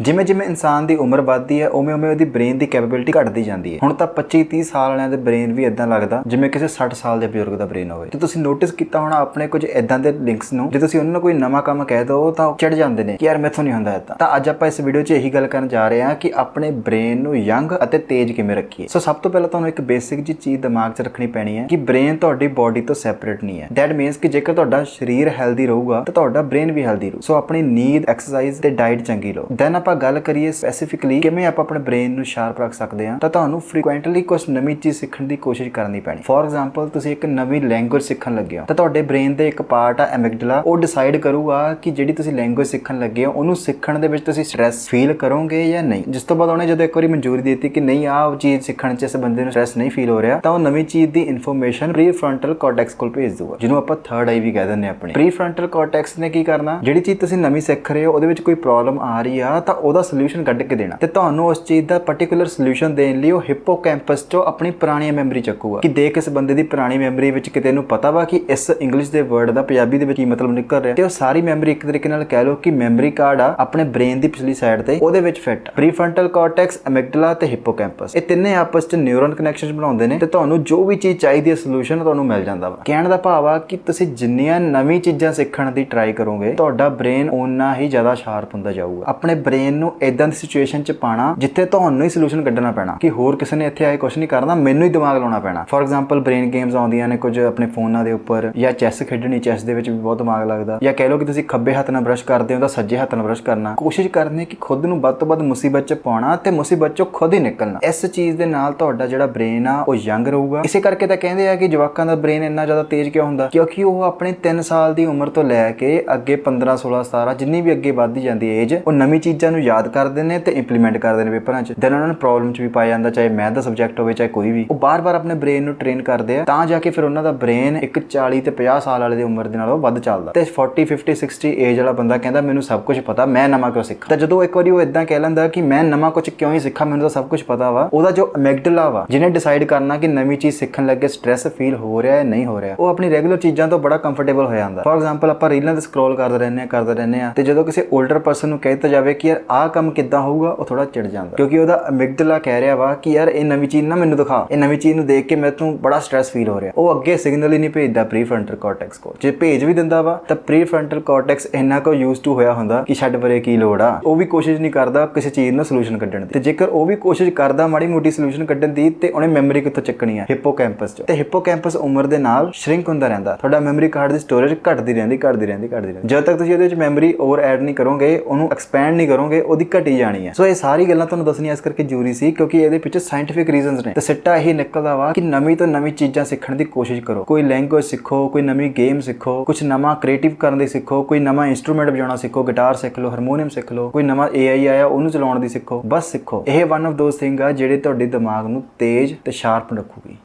ਜਿਵੇਂ ਜਿਵੇਂ ਇਨਸਾਨ ਦੀ ਉਮਰ ਵੱਧਦੀ ਹੈ, ਉਵੇਂ ਉਵੇਂ ਉਹਦੀ ਬ੍ਰੇਨ ਦੀ ਕੈਪੇਬਿਲਿਟੀ ਘਟਦੀ ਜਾਂਦੀ ਹੈ। ਹੁਣ ਤਾਂ 25 30 ਸਾਲ ਵਾਲਿਆਂ ਦੇ ਬ੍ਰੇਨ ਵੀ ਇਦਾਂ ਲੱਗਦਾ, ਜਿਵੇਂ ਕਿਸੇ 60 ਸਾਲ ਦੇ ਬਜ਼ੁਰਗ ਦਾ ਬ੍ਰੇਨ ਹੋਵੇ। ਤੇ ਤੁਸੀਂ ਨੋਟਿਸ ਕੀਤਾ ਹੋਣਾ ਆਪਣੇ ਕੁਝ ਇਦਾਂ ਦੇ ਲਿੰਕਸ ਨੂੰ, ਜੇ ਤੁਸੀਂ ਉਹਨਾਂ ਨੂੰ ਕੋਈ ਨਵਾਂ ਕੰਮ ਕਹਿ ਦੋ ਤਾਂ ਉਹ ਚੜ ਜਾਂਦੇ ਨੇ ਕਿ ਯਾਰ ਮੈਥੋਂ ਨਹੀਂ ਹੁੰਦਾ ਇਦਾਂ ਤਾਂ ਅੱਜ ਆਪਾਂ ਇਸ ਵੀਡੀਓ 'ਚ ਇਹੀ ਗੱਲ ਕਰਨ ਜਾ ਰਹੇ ਹਾਂ ਕਿ ਆਪਣੇ ਬ੍ਰੇਨ ਨੂੰ ਯੰਗ ਅਤੇ ਤੇਜ਼ ਕਿਵੇਂ ਰੱਖੀਏ। ਸੋ ਸਭ ਤੋਂ ਪਹਿਲਾਂ ਤੁਹਾਨੂੰ ਇੱਕ ਬੇਸਿਕ ਜੀ ਚੀਜ਼ ਦਿਮਾਗ 'ਚ ਰੱਖਣੀ ਪੈਣੀ ਹੈ ਕਿ ਬ੍ਰੇਨ ਤੁਹਾਡੀ ਬਾਡੀ ਤੋਂ ਸੈਪਰੇਟ ਨਹੀਂ ਹੈ। ਦੈਟ ਮੀਨਸ ਕਿ ਜੇਕਰ ਤੁਹਾਡਾ ਸਰੀਰ ਹੈਲਦੀ ਰਹੂਗਾ, ਤਾਂ ਤੁਹਾਡਾ ਬ੍ਰੇਨ ਵੀ ਹੈਲਦੀ ਰਹੂ। ਸੋ ਆਪਣੀ ਨੀਂਦ ਐਕਸਰਸਾਈਜ਼ ਤੇ ਡਾਈਟ ਚੰਗੀ ਲਓ। ਦੈਨ ਆਪਾਂ ਆਪਾਂ ਗੱਲ ਕਰੀਏ ਸਪੈਸੀਫਿਕਲੀ ਕਿਵੇਂ ਆਪਾਂ ਆਪਣੇ ਬ੍ਰੇਨ ਨੂੰ ਸ਼ਾਰਪ ਰੱਖ ਸਕਦੇ ਹਾਂ, ਤਾਂ ਤੁਹਾਨੂੰ ਫ੍ਰੀਕੁਐਂਟਲੀ ਕੁਝ ਨਵੀਂ ਚੀਜ਼ ਸਿੱਖਣ ਦੀ ਕੋਸ਼ਿਸ਼ ਕਰਨੀ ਪੈਣੀ। ਫੋਰ ਐਗਜ਼ਾਮਪਲ ਤੁਸੀਂ ਇੱਕ ਨਵੀਂ ਲੈਂਗੁਏਜ ਸਿੱਖਣ ਲੱਗੇ ਹੋ, ਤਾਂ ਤੁਹਾਡੇ ਬ੍ਰੇਨ ਦੇ ਇੱਕ ਪਾਰਟ ਆ ਐਮਿਗਡਲਾ ਉਹ ਡਿਸਾਈਡ ਕਰੂਗਾ ਕਿ ਜਿਹੜੀ ਤੁਸੀਂ ਲੈਂਗੁਏਜ ਸਿੱਖਣ ਲੱਗੇ ਹੋ, ਉਹਨੂੰ ਸਿੱਖਣ ਦੇ ਵਿੱਚ ਤੁਸੀਂ ਸਟ੍ਰੈਸ ਫੀਲ ਕਰੋਗੇ ਜਾਂ ਨਹੀਂ। ਜਿਸ ਤੋਂ ਬਾਅਦ ਉਹਨੇ ਜਦੋਂ ਇੱਕ ਵਾਰੀ ਮਨਜ਼ੂਰੀ ਦਿੱਤੀ ਕਿ ਨਹੀਂ, ਆਹ ਚੀਜ਼ ਸਿੱਖਣ 'ਚ ਇਸ ਬੰਦੇ ਨੂੰ ਸਟ੍ਰੈਸ ਨਹੀਂ ਫੀਲ ਹੋ ਰਿਹਾ, ਤਾਂ ਉਹ ਨਵੀਂ ਚੀਜ਼ ਦੀ ਇਨਫੋਰਮੇਸ਼ਨ ਪ੍ਰੀਫਰੰਟਲ ਕਾਰਟੈਕਸ ਕੋਲ ਭੇਜ ਦੂਗਾ ਜਿਹਨੂੰ ਆਪਾਂ ਥਰਡ ਆਈ ਵੀ ਕਹਿ ਦਿੰਦੇ ਹਾਂ ਆਪਣੀ। ਪ੍ਰੀਫਰੰਟਲ ਕਾਰਟੈਕਸ ਨੇ ਕੀ ਕਰਨਾ? ਜਿਹੜੀ ਚੀਜ਼ ਤੁਸੀਂ ਨਵੀਂ ਸਿੱਖ ਰਹੇ ਹੋ, ਉਹਦੇ ਵਿੱਚ ਕੋਈ ਪ੍ਰੋਬਲਮ ਆ ਰਹੀ ਆ, ਤਾਂ ਉਹਦਾ ਸੋਲੂਸ਼ਨ ਕੱਢ ਕੇ ਦੇਣਾ। ਤੇ ਤੁਹਾਨੂੰ ਉਸ ਚੀਜ਼ ਦਾ ਪਾਰਟਿਕੂਲਰ ਸੋਲੂਸ਼ਨ ਦੇਣ ਲਈ ਉਹ ਹਿਪੋਕੈਂਪਸ ਚੋਂ ਆਪਣੀ ਪੁਰਾਣੀ ਮੈਮਰੀ ਚੱਕੂਗਾ। ਕਿ ਦੇਖ ਇਸ ਬੰਦੇ ਦੀ ਪੁਰਾਣੀ ਮੈਮਰੀ ਵਿੱਚ ਕਿਤੇ ਨੂੰ ਪਤਾ ਵਾ ਕਿ ਇਸ ਇੰਗਲਿਸ਼ ਦੇ ਵਰਡ ਦਾ ਪੰਜਾਬੀ ਦੇ ਵਿੱਚ ਕੀ ਮਤਲਬ ਨਿਕਲ ਰਿਹਾ। ਤੇ ਉਹ ਸਾਰੀ ਮੈਮਰੀ ਇੱਕ ਤਰੀਕੇ ਨਾਲ ਕਹਿ ਲਓ ਕਿ ਮੈਮਰੀ ਕਾਰਡ ਆ ਆਪਣੇ ਬ੍ਰੇਨ ਦੀ ਪਿਛਲੀ ਸਾਈਡ ਤੇ, ਉਹਦੇ ਵਿੱਚ ਫਿੱਟ ਪ੍ਰੀਫਰੰਟਲ ਕਾਰਟੈਕਸ ਐਮਿਗਡਲਾ ਤੇ ਹਿਪੋਕੈਂਪਸ ਇਹ ਤਿੰਨੇ ਆਪਸ ਵਿੱਚ ਨਿਊਰਨ ਕਨੈਕਸ਼ਨਸ ਬਣਾਉਂਦੇ ਨੇ ਤੇ ਤੁਹਾਨੂੰ ਜੋ ਵੀ ਚੀਜ਼ ਚਾਹੀਦੀ ਹੈ ਸੋਲੂਸ਼ਨ ਤੁਹਾਨੂੰ ਮਿਲ ਜਾਂਦਾ ਵਾ। ਕਹਿਣ ਦਾ ਭਾਵ ਆ ਕਿ ਤੁਸੀਂ ਜਿੰਨੀਆਂ ਨਵੀਂ ਚੀਜ਼ਾਂ ਸਿੱਖਣ ਦੀ ਟਰਾਈ ਕਰੋਗੇ, ਤੁਹਾਡਾ ਬ੍ਰੇਨ ਓਨਾ ਹੀ ਜ਼ਿਆਦਾ ਸ਼ਾਰਪ ਹੁੰਦਾ ਜਾਊਗਾ। ਆਪਣੇ ਬ੍ਰੇਨ ਨੂੰ ਇਦਾਂ ਦੀ ਸਿਚੁਏਸ਼ਨ 'ਚ ਪਾਣਾ ਜਿੱਥੇ ਤੁਹਾਨੂੰ ਹੀ ਸੋਲੂਸ਼ਨ ਕੱਢਣਾ ਪੈਣਾ ਕਿ ਹੋਰ ਕਿਸੇ ਨੇ ਇੱਥੇ ਆਏ ਕੁਝ ਨਹੀਂ ਕਰਨਾ, ਮੈਨੂੰ ਹੀ ਦਿਮਾਗ ਲਾਉਣਾ ਪੈਣਾ। ਫੋਰ ਐਗਜ਼ਾਮਪਲ ਬ੍ਰੇਨ ਗੇਮਸ ਆਉਂਦੀਆਂ ਨੇ ਕੁਝ ਆਪਣੇ ਫੋਨਾਂ ਦੇ ਉੱਪਰ ਜਾਂ ਚੈਸ ਖੇਡਣੀ ਚੈਸ ਦੇ ਵਿੱਚ ਵੀ ਬਹੁਤ ਦਿਮਾਗ ਲੱਗਦਾ। ਜਾਂ ਕਹਿ ਲਓ ਕਿ ਤੁਸੀਂ ਖੱਬੇ ਹੱਥ ਨਾਲ ਬ੍ਰਸ਼ ਕਰਦੇ ਹੋ ਤਾਂ ਸੱਜੇ ਹੱਥ ਨਾਲ ਬ੍ਰਸ਼ ਕਰਨਾ। ਕੋਸ਼ਿਸ਼ ਕਰਨੀ ਕਿ ਖੁਦ ਨੂੰ ਵੱਧ ਤੋਂ ਵੱਧ ਮੁਸੀਬਤ 'ਚ ਪਾਉਣਾ ਤੇ ਮੁਸੀਬਤ 'ਚੋਂ ਖੁਦ ਹੀ ਨਿਕਲਣਾ। ਇਸ ਚੀਜ਼ ਦੇ ਨਾਲ ਤੁਹਾਡਾ ਜਿਹੜਾ ਬ੍ਰੇਨ ਆ, ਉਹ ਯੰਗ ਰਹੂਗਾ। ਇਸੇ ਕਰਕੇ ਤਾਂ ਕਹਿੰਦੇ ਆ ਕਿ ਜਵਾਕਾਂ ਦਾ ਬ੍ਰੇਨ ਇੰਨਾ ਜ਼ਿਆਦਾ ਤੇਜ਼ ਕਿਉਂ ਹੁੰਦਾ? ਕਿਉਂਕਿ ਉਹ ਆਪਣੇ 3 ਸਾਲ ਦੀ ਉਮਰ ਤੋਂ ਲੈ ਕੇ ਅੱਗੇ 15 16 17 ਜਿੰਨੀ ਵੀ ਅੱਗੇ ਵੱਧਦੀ ਜਾਂਦੀ ਏਜ ਉਹ ਨਵੀਂ ਚੀਜ਼ਾਂ ਨੂੰ ਯਾਦ ਕਰਦੇ ਨੇ ਤੇ ਇੰਪਲੀਮੈਂਟ ਕਰਦੇ ਨੇ ਪੇਪਰਾਂ 'ਚ। ਦੈਨ ਉਹਨਾਂ ਨੂੰ ਪ੍ਰੋਬਲਮ 'ਚ ਵੀ ਪਾਇਆ ਜਾਂਦਾ, ਚਾਹੇ ਮੈਥ ਦਾ ਸਬਜੈਕਟ ਹੋਵੇ, ਚਾਹੇ ਕੋਈ ਵੀ। ਉਹ ਬਾਰ-ਬਾਰ ਆਪਣੇ ਬ੍ਰੇਨ ਨੂੰ ਟ੍ਰੇਨ ਕਰਦੇ ਆ, ਤਾਂ ਜਾ ਕੇ ਫਿਰ ਉਹਨਾਂ ਦਾ ਬ੍ਰੇਨ ਇੱਕ 40 ਤੇ 50 ਸਾਲ ਵਾਲੇ ਦੀ ਉਮਰ ਦੇ ਨਾਲੋਂ ਵੱਧ ਚੱਲਦਾ। ਤੇ 40 50 60 ਏਜ ਵਾਲਾ ਬੰਦਾ ਕਹਿੰਦਾ, ਮੈਨੂੰ ਸਭ ਕੁਝ ਪਤਾ, ਮੈਂ ਨਵਾਂ ਕਿਉਂ ਸਿੱਖਾਂ? ਤਾਂ ਜਦੋਂ ਇੱਕ ਵਾਰੀ ਉਹ ਇਦਾਂ ਕਹਿ ਲੈਂਦਾ ਕਿ, ਮੈਂ ਨਵਾਂ ਕੁਝ ਕਿਉਂ ਹੀ ਸਿੱਖਾਂ, ਮੈਨੂੰ ਤਾਂ ਸਭ ਕੁਝ ਪਤਾ ਵਾ। ਉਹਦਾ ਜੋ ਅਮਿਗਡਲਾ ਵਾ, ਜਿਹਨੇ ਡਿਸਾਈਡ ਕਰਨਾ ਕਿ ਨਵੀਂ ਚੀਜ਼ ਸਿੱਖਣ ਲੱਗੇ ਸਟ੍ਰੈਸ ਫੀਲ ਹੋ ਰਿਹਾ ਹੈ, ਨਹੀਂ ਹੋ ਰਿਹਾ, ਉਹ ਆਪਣੀ ਰੈਗੂਲਰ ਚੀਜ਼ਾਂ ਤੋਂ ਬੜਾ ਕੰਫਰਟੇਬਲ ਹੋ ਜਾਂਦਾ। ਫੋਰ ਐਗਜ਼ਾਮਪਲ ਆਪਾਂ ਰੀਲਾਂ ਤੇ ਸਕਰੋਲ ਕਰਦੇ ਰਹਿੰਦੇ ਆ ਕਰਦੇ ਰਹਿੰਦੇ ਆ ਤੇ ਜਦੋਂ ਕਿਸੇ 올ਡਰ ਪਰਸਨ ਨੂੰ ਕਹਿ ਦਿੱਤਾ ਜਾਵੇ ਕਿ, ਯਾਰ ਆਹ ਕੰਮ ਕਿੱਦਾਂ ਹੋਊਗਾ, ਉਹ ਥੋੜਾ ਚਿੜ ਜਾਂਦਾ। ਕਿਉਂਕਿ ਉਹਦਾ ਅਮਿਗਡਲਾ ਕਹਿ ਰਿਹਾ ਵਾ ਕਿ ਯਾਰ ਇਹ ਨਵੀਂ ਚੀਜ਼ ਨਾ ਮੈਨੂੰ ਦਿਖਾ। ਇਹ ਨਵੀਂ ਚੀਜ਼ ਨੂੰ ਦੇਖ ਕੇ ਮੈਨੂੰ ਬੜਾ ਸਟ੍ਰੈਸ ਫੀਲ ਹੋ ਰਿਹਾ। ਉਹ ਅੱਗੇ ਸਿਗਨਲ ਹੀ ਨਹੀਂ ਭੇਜਦਾ ਪ੍ਰੀਫਰੰਟਲ ਕਾਰਟੈਕਸ ਕੋਲ। ਜੇ ਭੇਜ ਵੀ ਦਿੰਦਾ ਵਾ, ਤਾਂ ਪ੍ਰੀਫਰੰਟਲ ਕਾਰਟੈਕਸ ਇੰਨਾ ਕੋ ਯੂਜ਼ ਟੂ ਹੋਇਆ ਹੁੰਦਾ ਕਿ ਛੱਡ ਪਰੇ ਕੀ ਲੋੜ ਆ। ਉਹ ਵੀ ਕੋਸ਼ਿਸ਼ ਨਹੀਂ ਕਰਦਾ ਕਿਸੇ ਚੀਜ਼ ਨੂੰ ਸੋਲੂਸ਼ਨ ਕੱਢਣ ਦੀ। ਤੇ ਜੇਕਰ ਉਹ ਵੀ ਕੋਸ਼ਿਸ਼ ਕਰਦਾ ਮਾੜੀ ਮੋਟੀ ਸੋਲੂਸ਼ਨ ਕੱਢਣ ਦੀ, ਤੇ ਉਹਨੇ ਮੈਮਰੀ ਕਿੱਥੋਂ ਚੱਕਣੀ ਆ? ਹਿਪੋਕੈਂਪਸ ਚ। ਤੇ ਹਿਪੋਕੈਂਪਸ ਉਮਰ ਦੇ ਨਾਲ ਸ਼ਰਿੰਕ ਹੁੰਦਾ ਰਹਿੰਦਾ। ਤੁਹਾਡਾ ਮੈਮਰੀ ਕਾਰਡ ਦੀ ਸਟੋਰੇਜ ਘਟਦੀ ਰਹਿੰਦੀ ਘਟਦੀ ਰਹਿੰਦੀ ਘਟਦੀ ਰਹਿੰਦੀ। ਜਦੋਂ ਤੱਕ ਤੁਸੀਂ ਉਹਦੇ ਵਿੱਚ ਮੈਮਰੀ ਓਵਰ ਐਡ ਨਹੀਂ ਕਰੋਗੇ, ਉਹਨੂੰ ਐਕਸਪੈਂਡ ਨਹੀਂ ਕਰੋਗੇ ਉਹਦੀ ਘਟੀ ਜਾਣੀ ਹੈ। ਸੋ ਇਹ ਸਾਰੀ ਗੱਲਾਂ ਤੁਹਾਨੂੰ ਦੱਸਣੀਆਂ ਇਸ ਕਰਕੇ ਜ਼ਰੂਰੀ ਸੀ ਕਿਉਂਕਿ ਇਹਦੇ ਪਿੱਛੇ ਸਾਇੰਟਿਫਿਕ ਰੀਜ਼ਨਸ ਨੇ। ਤੇ ਸਿੱਟਾ ਇਹ ਨਿਕਲਦਾ ਵਾ ਕਿ ਨਵੀਂ ਤੋਂ ਨਵੀਂ ਚੀਜ਼ਾਂ ਸਿੱਖਣ ਦੀ ਕੋਸ਼ਿਸ਼ ਕਰੋ। ਕੋਈ ਲੈਂਗੁਏਜ ਸਿੱਖੋ, ਕੋਈ ਨਵੀਂ ਗੇਮ ਸਿੱਖੋ ਕੁਝ ਨਵਾਂ ਕ੍ਰੀਏਟਿਵ ਕਰਨ ਦੀ ਸਿੱਖੋ, ਕੋਈ ਨਵਾਂ ਇਨਸਟਰੂਮੈਂਟ ਵਜਾਉਣਾ ਸਿੱਖੋ ਗਿਟਾਰ ਸਿੱਖ ਲਓ ਹਾਰਮੋਨੀਅਮ ਸਿੱਖ ਲਓ, ਕੋਈ ਨਵਾਂ AI ਆਇਆ ਉਹਨੂੰ ਚਲਾਉਣ ਦੀ ਸਿੱਖੋ, ਬਸ ਸਿੱਖੋ। ਇਹ ਵਨ ਆਫ ਦੋਸ ਥਿੰਗ ਆ ਜਿਹੜੇ ਤੁਹਾਡੇ ਦਿਮਾਗ ਨੂੰ ਤੇਜ਼ ਤੇ ਸ਼ਾਰਪ ਰੱਖੂਗੀ।